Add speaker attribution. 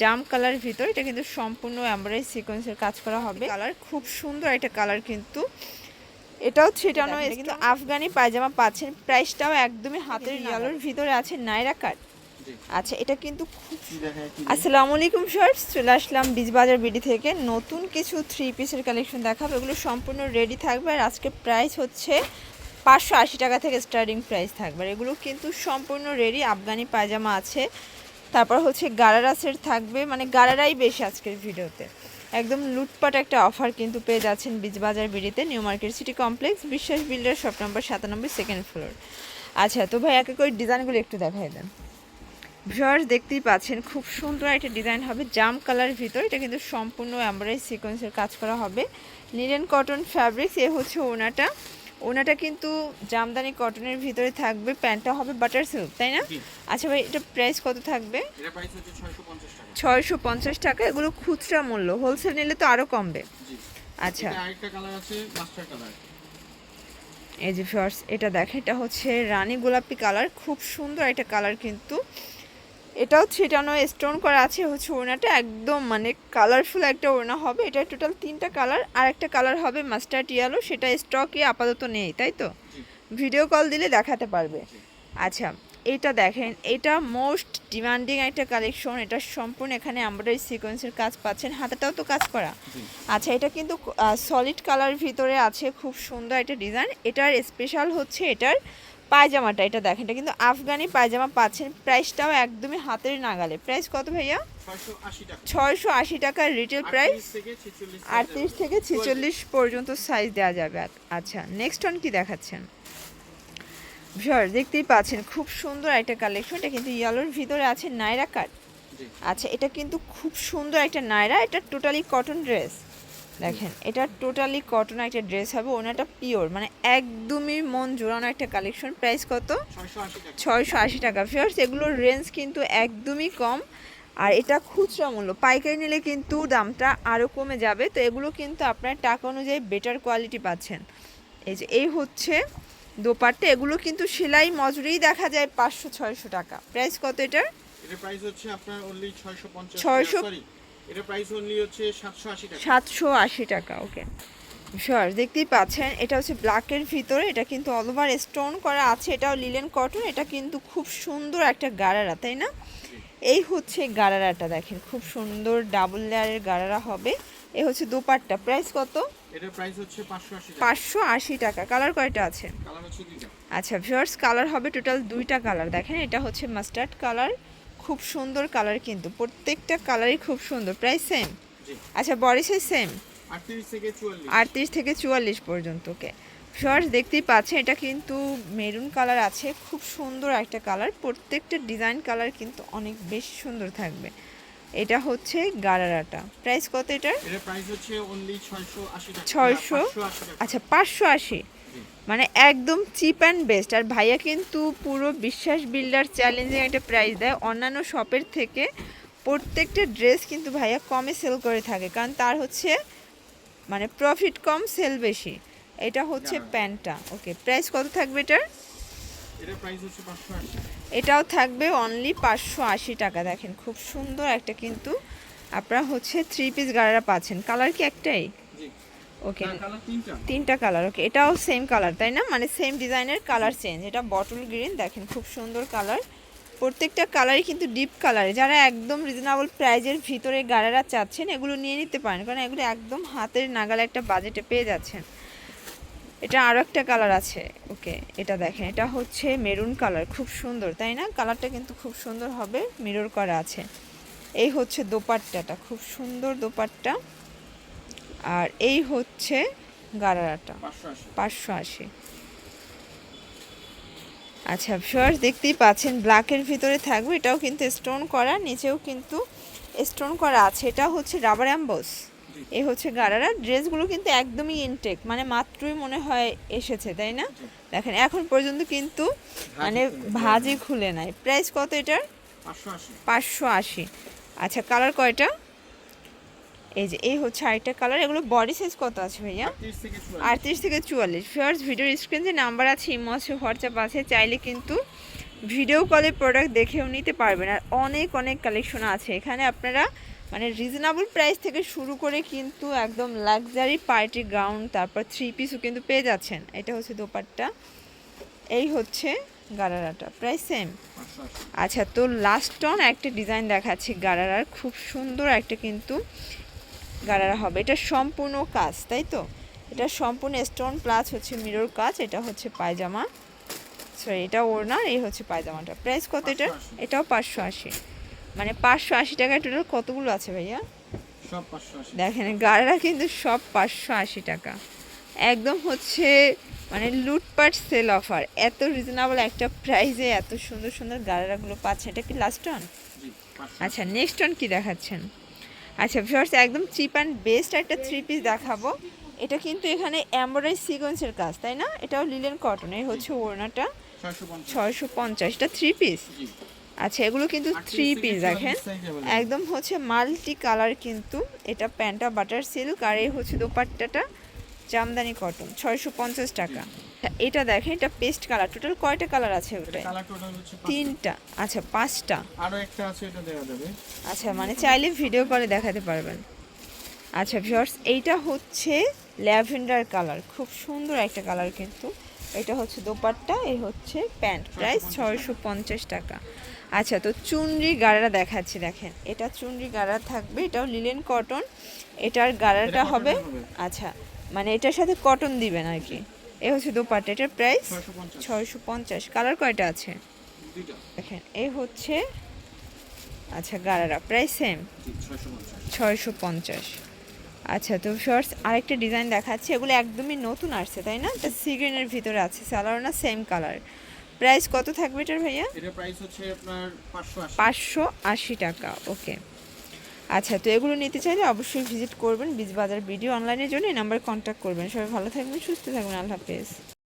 Speaker 1: জাম colour ভিতর এটা কিন্তু সম্পূর্ণ এমব্রয়ডারি সিকোয়েন্সের কাজ করা হবে। কালার খুব সুন্দর একটা কালার কিন্তু। এটাও ছিটানো কিন্তু আফগানি পায়জামা পাচ্ছেন। প্রাইসটাও একদমই হাতের ইয়ালোর ভিতরে আছে নাইরা কাট আচ্ছা এটা কিন্তু খুব আসসালামু আলাইকুম শর্টস চলে আসলাম বীজবাজার বিডি থেকে। নতুন কিছু থ্রি পিসের কালেকশন দেখাবো। এগুলো সম্পূর্ণ রেডি থাকবে আর আজকে প্রাইস হচ্ছে পাঁচশো আশি টাকা থেকে স্টার্টিং প্রাইস থাকবে। এগুলো কিন্তু সম্পূর্ণ রেডি আফগানি পায়জামা আছে। তারপর হচ্ছে গারারা সেট থাকবে। মানে গারারাই বেশি আজকের ভিডিওতে। একদম লুটপাট একটা অফার কিন্তু পেয়ে যাচ্ছেন বীজবাজার বিডিতে। New Market City Complex Biswas builder shop number সাতানব্বই সেকেন্ড ফ্লোর আচ্ছা তো ভাই এক করে ডিজাইনগুলো একটু দেখাই দেন। ভিউয়ার্স, দেখতেই পাচ্ছেন, খুব সুন্দর একটা ডিজাইন হবে। জাম কালার ভিতর, এটা কিন্তু সম্পূর্ণ এমব্রয়ডারি সিকোয়েন্সের কাজ করা হবে। লিনেন কটন ফ্যাব্রিক্স এ হচ্ছে ওনাটা। ওনাটা কিন্তু জামদানি কটনের ভিতরে থাকবে প্যান্টটা হবে বাটার সিল্ক তাই না? আচ্ছা ভাই এটা প্রাইস কত থাকবে?
Speaker 2: এটা প্রাইস হচ্ছে 650 টাকা।
Speaker 1: ছয়শো পঞ্চাশ টাকা এগুলো খুচরা মূল্য হোলসেল নিলে তো আরও কমবে। আচ্ছা। এই যে ফার্স এটা দেখে এটা হচ্ছে রানী গোলাপি কালার খুব সুন্দর একটা কালার কিন্তু। এটাও ছিটানো স্টোন করা আছে হচ্ছে ওড়নাটা একদম মানে কালারফুল একটা ওড়না হবে। এটা টোটাল তিনটা কালার আর একটা কালার হবে মাস্টার্ড ইয়েলো সেটা স্টকে আপাতত নেই তাই তো? ভিডিও কল দিলে দেখাতে পারবে। আচ্ছা এটা দেখেন এটা মোস্ট ডিমান্ডিং একটা কালেকশন এটা সম্পূর্ণ এখানে এমব্রয়ডারি সিকোয়েন্সের কাজ পাচ্ছেন হাতাটাও তো কাজ করা। আচ্ছা এটা কিন্তু সলিড কালার ভিতরে আছে খুব সুন্দর একটা ডিজাইন এটার স্পেশাল হচ্ছে এটার পায়জামাটা এটা দেখেন এটা কিন্তু আফগানি পায়জামা পাচ্ছেন। প্রাইসটাও একদমই হাতের নাগালে। প্রাইস কত ভাইয়া?
Speaker 2: 680
Speaker 1: ছয়শো আশি টাকার রিটেল প্রাইস
Speaker 2: 38 থেকে 46
Speaker 1: আটত্রিশ থেকে ছেচল্লিশ পর্যন্ত সাইজ দেওয়া যাবে। আচ্ছা নেক্সট ওয়ান কি দেখাচ্ছেন? ভিউয়ার দেখতেই পাচ্ছেন খুব সুন্দর একটা কালেকশন এটা কিন্তু ইয়েলোর ভিতরে আছে নাইরা কাট আচ্ছা এটা কিন্তু খুব সুন্দর একটা নাইরা। এটা টোটালি কটন ড্রেস দেখেন এটা টোটালি কটন একটা ড্রেস হবে ওনাটা পিওর মানে একদমই মন জোড়ানো একটা কালেকশন প্রাইস কত? ছয়শো আশি টাকা। ফিয়ার্স এগুলোর রেঞ্জ কিন্তু একদমই কম আর এটা খুচরা মূল্য। পাইকারি নিলে কিন্তু দামটা আরও কমে যাবে তো এগুলো কিন্তু আপনার টাকা অনুযায়ী বেটার কোয়ালিটি পাচ্ছেন। এই যে এই হচ্ছে দোপাট্টা এগুলো কিন্তু সেলাই মজুরিই দেখা যায় পাঁচশো ছয়শো টাকা। প্রাইস কত এটার?
Speaker 2: এটা প্রাইস হচ্ছে আপনার অনলি 650
Speaker 1: 600
Speaker 2: সরি এটা প্রাইস অনলি হচ্ছে 780 টাকা
Speaker 1: ওকে দেখতেই পাচ্ছেন এটা হচ্ছে ব্ল্যাকের ভিতরে এটা কিন্তু অল ওভার স্টোন করা আছে এটাও লিলেন কটন এটা কিন্তু খুব সুন্দর একটা গারারা তাই না? এই হচ্ছে গারারাটা দেখেন খুব সুন্দর ডাবল লেয়ারের গারারা হবে। এ হচ্ছে দোপাট্টা প্রাইস কত?
Speaker 2: এটা প্রাইস হচ্ছে 580 টাকা।
Speaker 1: পাঁচশো আশি টাকা কালার কয়টা আছে?
Speaker 2: কালার হচ্ছে দুইটা।
Speaker 1: আচ্ছা ভিউয়ার্স কালার হবে টোটাল দুইটা কালার দেখেন এটা হচ্ছে মাস্টার্ড কালার খুব সুন্দর কালার কিন্তু। প্রত্যেকটা কালারই খুব সুন্দর। প্রাইস সেম আচ্ছা বডি সাইজ সেম
Speaker 2: 38 থেকে 44
Speaker 1: আটত্রিশ থেকে চুয়াল্লিশ পর্যন্ত ওকে শর্টস দেখতেই পাচ্ছেন এটা কিন্তু মেরুন কালার আছে। খুব সুন্দর একটা কালার প্রত্যেকটা ডিজাইন কালার কিন্তু অনেক বেশ সুন্দর থাকবে। এটা হচ্ছে গারারাটা। প্রাইস কত এটার?
Speaker 2: এটা প্রাইস হচ্ছে অনলি 680 টাকা।
Speaker 1: 600 আচ্ছা পাঁচশো আশি।
Speaker 2: জি
Speaker 1: মানে একদম চিপ অ্যান্ড বেস্ট আর ভাইয়া কিন্তু পুরো বিশ্বাস বিল্ডার চ্যালেঞ্জিং একটা প্রাইস দেয়। অন্যান্য শপের থেকে প্রত্যেকটা ড্রেস কিন্তু ভাইয়া কমে সেল করে থাকে। কারণ তার হচ্ছে মানে প্রফিট কম সেল বেশি। এটা হচ্ছে প্যান্টটা। ওকে প্রাইস কত থাকবে এটার?
Speaker 2: এটা প্রাইস হচ্ছে 580
Speaker 1: এটাও থাকবে অনলি পাঁচশো আশি টাকা। দেখেন খুব সুন্দর একটা কিন্তু আপনারা হচ্ছে থ্রি পিস গাড়ারা পাচ্ছেন। কালার কি একটাই? ওকে।
Speaker 2: তিনটা।
Speaker 1: Colour okay. এটাও সেম কালার তাই না? মানে সেম ডিজাইনের কালার চেঞ্জ এটা বটল গ্রিন দেখেন খুব সুন্দর কালার প্রত্যেকটা কালারই কিন্তু ডিপ কালারে যারা একদম রিজনেবল প্রাইজের ভিতরে গাড়ারা চাচ্ছেন এগুলো নিয়ে নিতে পারেন। কারণ এগুলো একদম হাতের নাগালে একটা বাজেটে পেয়ে যাচ্ছেন। এটা আরও একটা কালার আছে ওকে। এটা দেখেন এটা হচ্ছে মেরুন কালার খুব সুন্দর তাই না? কালারটা কিন্তু খুব সুন্দর হবে মিরর করা আছে। এই হচ্ছে দোপাট্টাটা খুব সুন্দর দোপাট্টা। আর এই হচ্ছে গারারাটা। পাঁচশো আশি। আচ্ছা ভিউয়ার্স দেখতেই পাচ্ছেন ব্ল্যাকের ভিতরে থাকবে এটাও কিন্তু স্টোন করা নিচেও কিন্তু স্টোন করা আছে। এটা হচ্ছে রাবার অ্যাম্বস। এই হচ্ছে গারারা। ড্রেসগুলো কিন্তু একদমই ইনটেক মানে মাত্রই মনে হয় এসেছে তাই না? দেখেন এখন পর্যন্ত কিন্তু মানে ভাজি খুলে নাই। প্রাইস কত এটার? পাঁচশো আশি। আচ্ছা কালার কয়টা? এই যে এই হচ্ছে আরেকটা কালার এগুলো বডি সাইজ কত আছে ভাইয়া?
Speaker 2: 38 থেকে 44
Speaker 1: আটত্রিশ থেকে চুয়াল্লিশ। ফার্স্ট ভিডিওর স্ক্রিন যে নাম্বার আছে ইমো আছে হোয়াটসঅ্যাপ আছে চাইলে কিন্তু ভিডিও কলে প্রোডাক্ট দেখেও নিতে পারবেন। আর অনেক অনেক কালেকশন আছে। এখানে আপনারা মানে রিজনেবল প্রাইস থেকে শুরু করে কিন্তু একদম লাক্সারি পার্টি গাউন তারপর থ্রি পিসও কিন্তু পেয়ে যাচ্ছেন। এটা হচ্ছে দোপাট্টা। এই হচ্ছে গারারাটা। প্রাইস সেম আচ্ছা তো লাস্ট অন একটা ডিজাইন দেখাচ্ছি গারারার। খুব সুন্দর একটা কিন্তু গারারা হবে। এটা সম্পূর্ণ কাজ তাই তো? এটা সম্পূর্ণ স্টোন প্লাস হচ্ছে মিরর কাজ এটা হচ্ছে পায়জামা। সরি এটা ওড়না এই হচ্ছে পায়জামাটা। প্রাইস কত এটা? এটাও পাঁচশো আশি। মানে পাঁচশো আশি টাকায় টোটাল কতগুলো আছে ভাইয়া? দেখেন গাড়ারা কিন্তু সব পাঁচশো আশি টাকা। একদম হচ্ছে মানে লুটপাট সেল অফার এত রিজনেবল একটা প্রাইসে এত সুন্দর সুন্দর গাড়ারাগুলো পাচ্ছেন। এটা কি লাস্ট অন আচ্ছা নেক্সট অন কি দেখাচ্ছেন? আচ্ছা ভিউয়ার্স একদম চিপ অ্যান্ড বেস্ট একটা থ্রি পিস দেখাবো। এটা কিন্তু এখানে এমব্রয়ডারি সিকোয়েন্সের কাজ তাই না? এটাও লিলেন কটন এই হচ্ছে ওড়নাটা।
Speaker 2: ছয়শো পঞ্চাশ।
Speaker 1: এটা থ্রি পিস আচ্ছা এগুলো কিন্তু থ্রি পিস দেখেন। একদম হচ্ছে মাল্টি কালার কিন্তু। এটা প্যান্টটা বাটার সিল্ক আর এই হচ্ছে দোপাট্টাটা। জামদানি কটন ছয়শো পঞ্চাশ টাকা। এটা দেখেন এটা পেস্ট কালার টোটাল কয়টা কালার আছে
Speaker 2: হচ্ছে
Speaker 1: তিনটা। আচ্ছা পাঁচটা।
Speaker 2: আরও একটা আছে এটা দেওয়া যাবে।
Speaker 1: আচ্ছা মানে চাইলে ভিডিও করে দেখাতে পারবেন। আচ্ছা ভিউয়ার্স এইটা হচ্ছে ল্যাভেন্ডার কালার খুব সুন্দর একটা কালার কিন্তু। এটা হচ্ছে দোপাট্টা এই হচ্ছে প্যান্ট। প্রাইস ছয়শো পঞ্চাশ টাকা। আচ্ছা তো চুনরি গাড়া দেখাচ্ছি দেখেন। এটা চুনরি গাড়া থাকবে এটাও লিলেন কটন এটার গাড়াটা হবে। আচ্ছা মানে এটার সাথে কটন দিবেন আর কি। এ হচ্ছে দোপাট্টা এটার প্রাইস
Speaker 2: ছয়শো পঞ্চাশ।
Speaker 1: কালার কয়টা আছে? দেখেন এ হচ্ছে আচ্ছা গাড়ারা প্রাইস সেম
Speaker 2: ছয়শো পঞ্চাশ।
Speaker 1: আচ্ছা তো শর্টস আরেকটা ডিজাইন দেখাচ্ছে এগুলো একদমই নতুন আসছে তাই না? এটা সি গ্রিনের ভিতরে আছে সালোয়ার না সেম কালার প্রাইস কত থাকবে এটার ভাইয়া?
Speaker 2: প্রাইস হচ্ছে আপনার পাঁচশো আশি।
Speaker 1: টাকা ওকে আচ্ছা তো এগুলো নিতে চাইলে অবশ্যই ভিজিট করবেন বীজ বাজার ভিডিও অনলাইনের জন্য নাম্বারে কন্ট্যাক্ট করবেন। সবাই ভালো থাকবেন, সুস্থ থাকবেন, আল্লাহ হাফেজ।